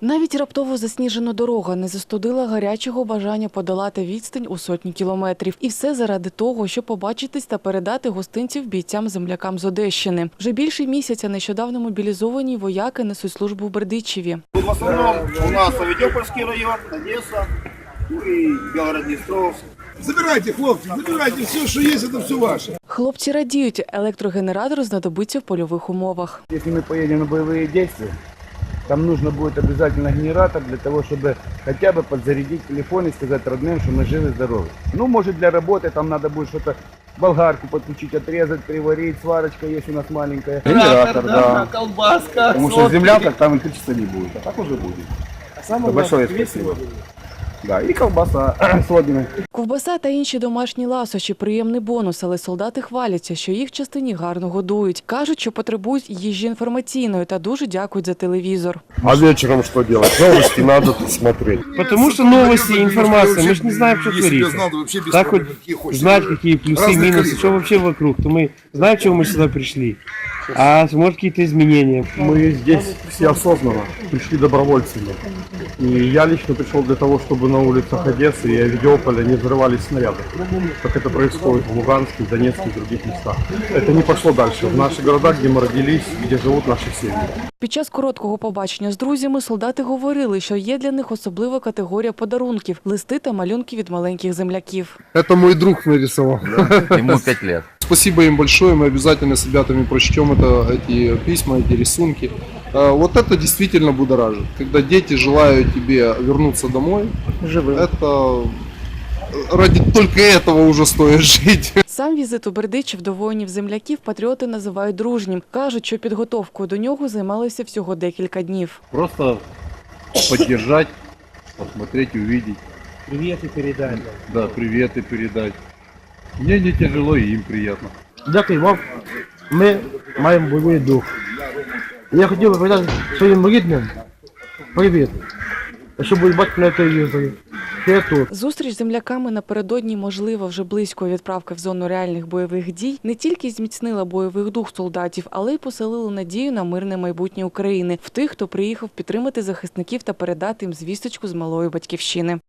Навіть раптово засніжена дорога не застудила гарячого бажання подолати відстань у сотні кілометрів. І все заради того, щоб побачитись та передати гостинців бійцям-землякам з Одещини. Вже більше місяця нещодавно мобілізовані вояки несуть службу в Бердичеві. В основном у нас Авидёпольский район, Одесса, ну и Белгород-Днестровск. Забирайте, хлопцы, забирайте все, что есть, это все ваше. Хлопці радіють, електрогенератор знадобиться в польових умовах. Если мы поедем на боевые действия, там нужно будет обязательно генератор для того, чтобы хотя бы подзарядить телефон и сказать родным, что мы живы здоровы. Ну, может, для работы там надо будет что-то, болгарку подключить, отрезать, приварить, сварочка есть у нас маленькая. Генератор, да. колбаска, Потому что земля, так там электричества не будет. А так уже будет. Это большое спасибо. Да, и колбаса с Логиной. Ковбаса та інші домашні ласощі – приємний бонус, але солдати хваляться, що їх в частині гарно годують. Кажуть, що потребують їжі інформаційної та дуже дякують за телевізор. А вечером что делать? Новости надо тут смотреть. Потому что новости, информация, мы же не знаем, что Если бы я творится. знал, то вообще без Так хоть проблем, какие хочешь. знать, какие плюсы, Разных минусы, калибров. что вообще вокруг, то мы знаем, чего мы сюда пришли. А может какие-то изменения. Мы здесь все осознанно пришли добровольцами. И я лично пришел для того, чтобы на улицах Одессы и Авидиополя не взрывались снаряды, как это происходит в Луганске, Донецке и других местах. Это не пошло дальше. В наши города, где мы родились, где живут наши семьи. Під час короткого побачення з друзями солдати говорили, що є для них особлива категорія подарунків – листи та малюнки від маленьких земляків. Это мой друг нарисовал. Ему 5 лет. Спасибо им большое, мы обязательно с ребятами прочтем это, эти письма, эти рисунки. Э, Вот это действительно будоражит. Когда дети желают тебе вернуться домой, это ради только этого уже стоит жить. Сам візит у Бердичів до воїнів-земляків патріоти називають дружнім. Кажуть, що підготовкою до нього займалися всього декілька днів. Просто поддержать, посмотреть, увидеть. Привет и передай. Да, приветы передать. Мне не тяжело и им приятно. Дякую вам. Ми маємо бойовий дух. Я хотів би передати своїм рідним привіт. Що будуть бачити на телевізорі. Зустріч з земляками напередодні, можливо, вже близької відправки в зону реальних бойових дій, не тільки зміцнила бойових дух солдатів, але й поселила надію на мирне майбутнє України в тих, хто приїхав підтримати захисників та передати їм звісточку з малої батьківщини.